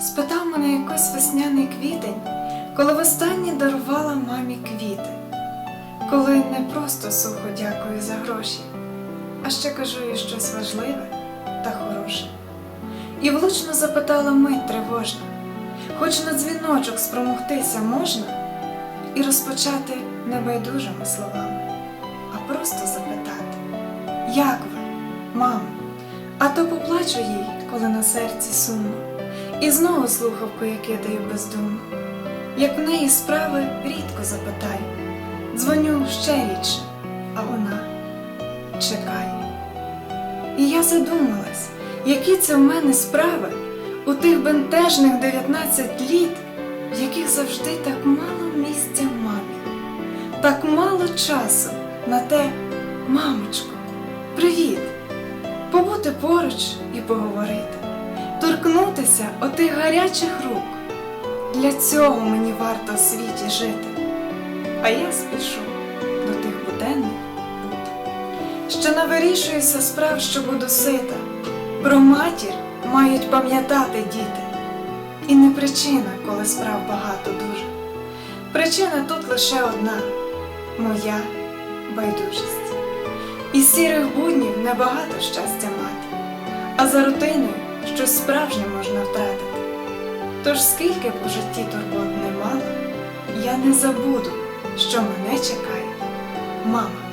Спитав мене якось весняний квітень, коли востаннє дарувала мамі квіти, коли не просто сухо дякую за гроші, а ще кажу їй щось важливе та хороше. І влучно запитала мить тривожна, хоч на дзвіночок спромогтися можна і розпочати не байдужими словами, а просто запитати, як ви, мамо? А то поплачу їй, коли на серці сумно, і знову слухавку я кидаю бездумно. Як в неї справи рідко запитаю, дзвоню ще рідше, а вона чекає. І я задумалась, які це в мене справи у тих бентежних 19 літ, в яких завжди так мало місця мамі, так мало часу на те, мамочко, привіт! Побути поруч і поговорити, торкнутися отих гарячих рук. Для цього мені варто в світі жити, а я спішу до тих буденних бут. Ще навирішуюся справ, що буду сита. Про матір мають пам'ятати діти. І не причина, коли справ багато дуже. Причина тут лише одна моя байдужість. Із сірих буднів небагато щастя мати, а за рутиною щось справжнє можна втратити. Тож скільки б у житті турбот не мало, я не забуду, що мене чекає мама.